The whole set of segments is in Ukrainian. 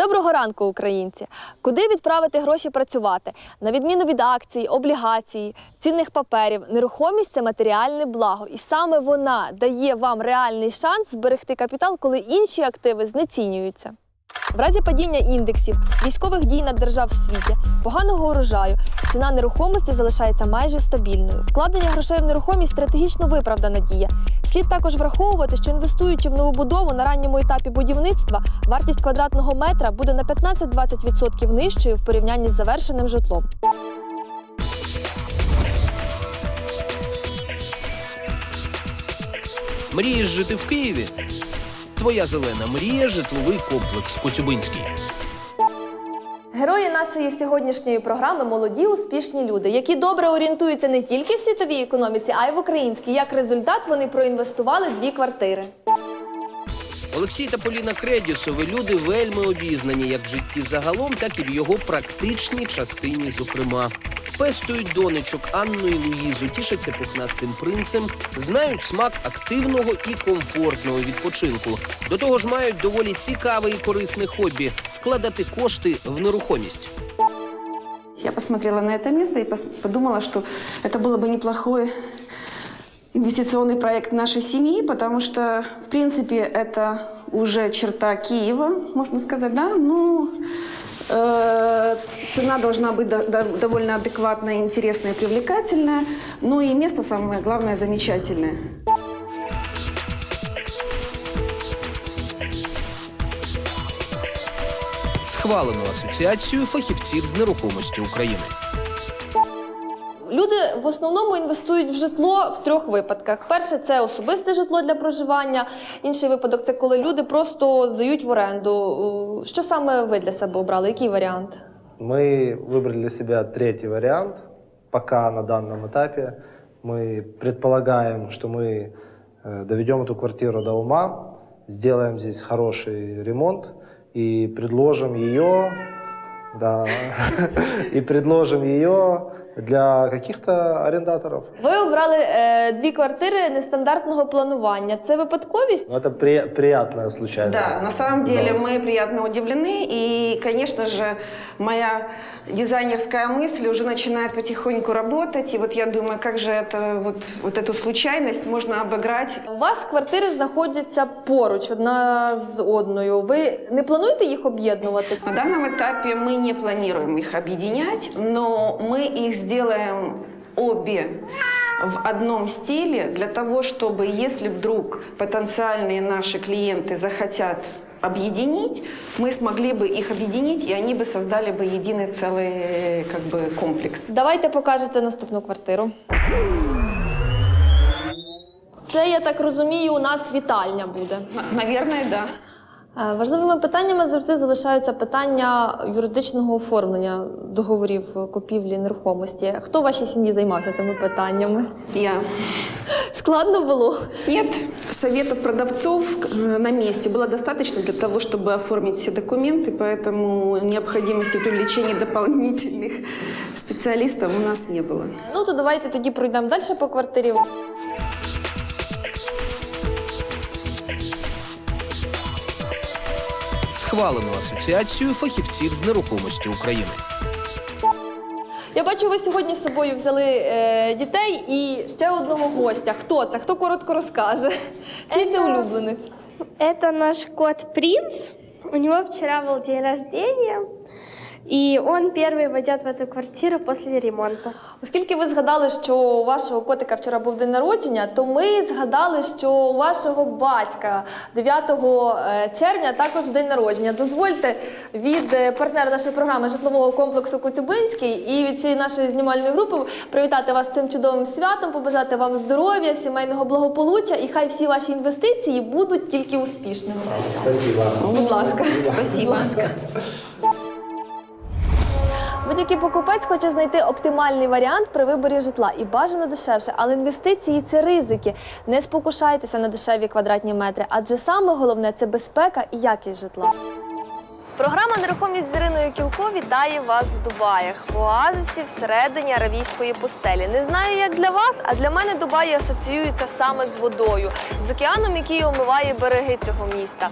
Доброго ранку, українці! Куди відправити гроші працювати? На відміну від акцій, облігацій, цінних паперів, нерухомість це матеріальне благо, і саме вона дає вам реальний шанс зберегти капітал, коли інші активи знецінюються. В разі падіння індексів, військових дій над держав в світі, поганого урожаю, ціна нерухомості залишається майже стабільною. Вкладення грошей в нерухомість стратегічно виправдана дія. Слід також враховувати, що інвестуючи в новобудову на ранньому етапі будівництва, вартість квадратного метра буде на 15-20% нижчою в порівнянні з завершеним житлом. Мрієш жити в Києві? Твоя зелена мрія житловий комплекс Коцюбинський. Герої нашої сьогоднішньої програми молоді успішні люди, які добре орієнтуються не тільки в світовій економіці, а й в українській. Як результат, вони проінвестували дві квартири. Олексій та Поліна Кредісови люди вельми обізнані як в житті загалом, так і в його практичній частині, зокрема Пестують донечок Анну і Луїзу, тішаться пухнастим принцем, знають смак активного і комфортного відпочинку. До того ж, мають доволі цікаве і корисне хобі вкладати кошти в нерухомість. Я посмотрела на это место и пос- подумала, что это было бы неплохой инвестиционный проект нашей семьи, потому что, в принципе, это уже черта Киева, можно сказать, да? Ну, э, цена должна быть до- до- довольно адекватная, интересная, привлекательная, ну и место, самое главное, замечательное. Схвалену асоціацію фахівців з нерухомості України. Люди в основному інвестують в житло в трьох випадках: перше це особисте житло для проживання. Інший випадок це коли люди просто здають в оренду. Що саме ви для себе обрали? Який варіант? Мы выбрали для себя третий вариант. Пока на данном этапе мы предполагаем, что мы э, доведем эту квартиру до ума, сделаем здесь хороший ремонт и предложим ее, да, и предложим ее для каких-то арендаторов. Ви обрали е, дві квартири нестандартного планування. Це випадковість? Но это при- приятная случайность. Да, на самом деле Да. мы приятно удивлены, и, конечно же, моя дизайнерская мысль уже начинает потихоньку работать, и вот я думаю, как же это, вот, вот эту случайность можно обыграть. У вас квартири знаходяться поруч одна з одною. Ви не плануєте їх об'єднувати? На данном этапе мы не планируем их объединять, но мы их сделаем обе в одном стиле для того, чтобы, если вдруг потенциальные наши клиенты захотят объединить, мы смогли бы их объединить, и они бы создали бы единый целый как бы, комплекс. Давайте покажете наступну квартиру. Це, я так розумію, у нас вітальня буде. Наверное, да. Е, Важливими питаннями завжди залишаються питання юридичного оформлення договорів купівлі нерухомості. Хто в вашій сім'ї займався цими питаннями? Я. Складно було. Нет, советов продавцов э, на месте было достаточно для того, чтобы оформить все документы, поэтому необходимости в привлечении дополнительных специалистов у нас не было. Ну то давайте тоді пройдемо далі по квартирі. Схвалену асоціацію фахівців з нерухомості України. Я бачу, ви сьогодні з собою взяли е, дітей і ще одного гостя. Хто це? Хто коротко розкаже? Чий це улюбленець? Это наш кот Принц. У него вчера был день рождения, и он первый войдет в эту квартиру после ремонта. Оскільки ви згадали, що у вашого котика вчора був день народження, то ми згадали, що у вашого батька 9 е, червня також день народження. Дозвольте від е, партнера нашої програми житлового комплексу Коцюбинський і від цієї нашої знімальної групи привітати вас з цим чудовим святом, побажати вам здоров'я, сімейного благополуччя і хай всі ваші інвестиції будуть тільки успішними. Спасибо. Будь ласка. Спасибо. Будь-який покупець хоче знайти оптимальний варіант при виборі житла і бажано дешевше, але інвестиції це ризики. Не спокушайтеся на дешеві квадратні метри, адже саме головне це безпека і якість житла. Програма Нерухомість з Іриною Кілко вітає вас в Дубаях, в оазисі всередині аравійської пустелі. Не знаю, як для вас, а для мене Дубаї асоціюється саме з водою, з океаном, який омиває береги цього міста.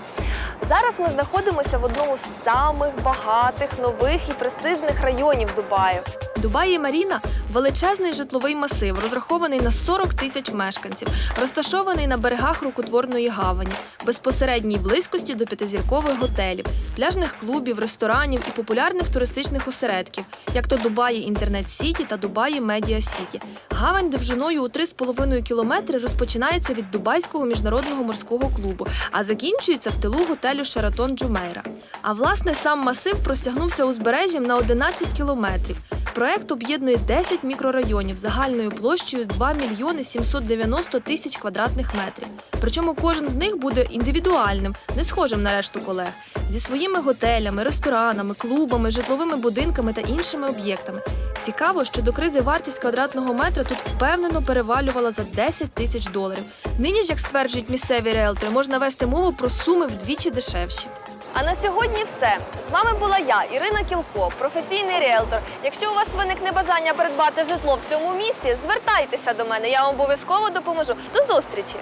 Зараз ми знаходимося в одному з самих багатих, нових і престижних районів Дубаю. Дубаї Маріна величезний житловий масив, розрахований на 40 тисяч мешканців, розташований на берегах рукотворної гавані, безпосередній близькості до п'ятизіркових готелів, пляжних клубів, ресторанів і популярних туристичних осередків, як то Дубаї Інтернет Сіті та Дубаї Медіа Сіті. Гавань довжиною у 3,5 кілометри розпочинається від Дубайського міжнародного морського клубу, а закінчується в тилу готелю Шератон Джумейра. А власне сам масив простягнувся узбережжям на 11 кілометрів. Проект об'єднує 10 мікрорайонів загальною площею 2 мільйони 790 тисяч квадратних метрів. Причому кожен з них буде індивідуальним, не схожим на решту колег, зі своїми готелями, ресторанами, клубами, житловими будинками та іншими об'єктами. Цікаво, що до кризи вартість квадратного метра тут впевнено перевалювала за 10 тисяч доларів. Нині ж, як стверджують місцеві реелтори, можна вести мову про суми вдвічі дешевші. А на сьогодні все. З вами була я, Ірина Кілко, професійний ріелтор. Якщо у вас виникне бажання придбати житло в цьому місці, звертайтеся до мене, я вам обов'язково допоможу. До зустрічі!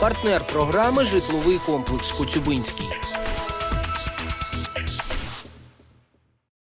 Партнер програми житловий комплекс Коцюбинський.